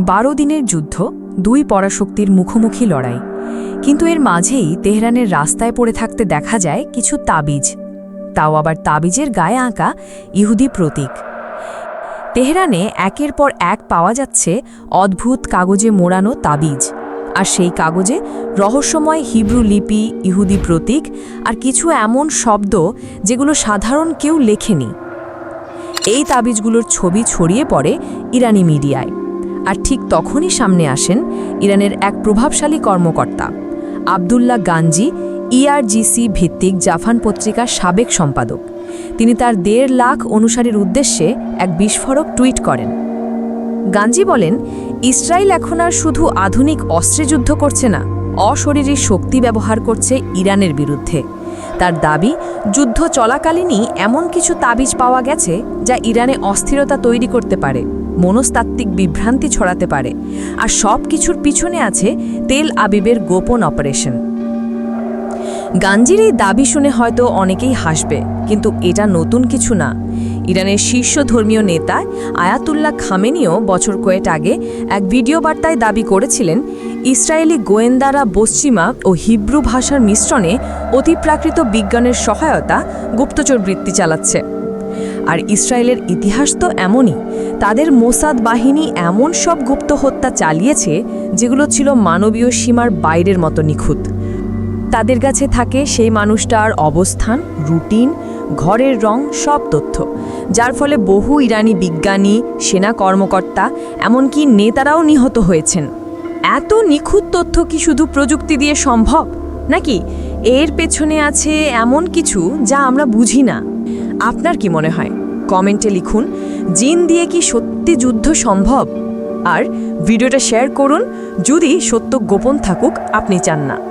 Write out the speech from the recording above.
বারো দিনের যুদ্ধ, দুই পরাশক্তির মুখোমুখি লড়াই। কিন্তু এর মাঝেই তেহরানের রাস্তায় পড়ে থাকতে দেখা যায় কিছু তাবিজ। তাও আবার তাবিজের গায়ে আঁকা ইহুদি প্রতীক। তেহরানে একের পর এক পাওয়া যাচ্ছে অদ্ভুত কাগজে মোড়ানো তাবিজ। আর সেই কাগজে রহস্যময় হিব্রু লিপি, ইহুদি প্রতীক আর কিছু এমন শব্দ যেগুলো সাধারণ কেউ লেখেনি। এই তাবিজগুলোর ছবি ছড়িয়ে পড়ে ইরানি মিডিয়ায়। আর ঠিক তখনই সামনে আসেন ইরানের এক প্রভাবশালী কর্মকর্তা, আবদুল্লাহ গাঞ্জি ইআরজিসি ভিত্তিক জাফান পত্রিকার সাবেক সম্পাদক। তিনি তার দেড় লাখ অনুসারীর উদ্দেশ্যে এক বিস্ফোরক টুইট করেন। গাঞ্জি বলেন, ইসরায়েল এখন আর শুধু আধুনিক অস্ত্রে যুদ্ধ করছে না, অশরীরী শক্তি ব্যবহার করছে ইরানের বিরুদ্ধে। তার দাবি, যুদ্ধ চলাকালীনই এমন কিছু তাবিজ পাওয়া গেছে যা ইরানে অস্থিরতা তৈরি করতে পারে, মনস্তাত্ত্বিক বিভ্রান্তি ছড়াতে পারে, আর সব কিছুর পিছনে আছে তেল আবিবের গোপন অপারেশন। গাঞ্জির এই দাবি শুনে হয়তো অনেকেই হাসবে, কিন্তু এটা নতুন কিছু না। ইরানের শীর্ষ ধর্মীয় নেতা আয়াতুল্লাহ খামেনিও বছর কয়েক আগে এক ভিডিও বার্তায় দাবি করেছিলেন, ইসরায়েলি গোয়েন্দারা পশ্চিমা ও হিব্রু ভাষার মিশ্রণে অতিপ্রাকৃত বিজ্ঞানের সহায়তা গুপ্তচর বৃত্তি চালাচ্ছে। আর ইসরায়েলের ইতিহাস তো এমনই, তাদের মোসাদ বাহিনী এমন সব গুপ্ত হত্যা চালিয়েছে যেগুলো ছিল মানবীয় সীমার বাইরের মতো নিখুঁত। তাদের কাছে থাকে সেই মানুষটার অবস্থান, রুটিন ঘরের রং সব তথ্য। যার ফলে বহু ইরানি বিজ্ঞানী, সেনা কর্মকর্তা, এমনকি নেতারাও নিহত হয়েছেন। এত নিখুঁত তথ্য কি শুধু প্রযুক্তি দিয়ে সম্ভব? নাকি এর পেছনে আছে এমন কিছু যা আমরা বুঝি না? আপনার কি মনে হয়? কমেন্টে লিখুন, জিন দিয়ে কি সত্যি যুদ্ধ সম্ভব? আর ভিডিওটা শেয়ার করুন, যদি সত্য গোপন থাকুক, আপনি চান না।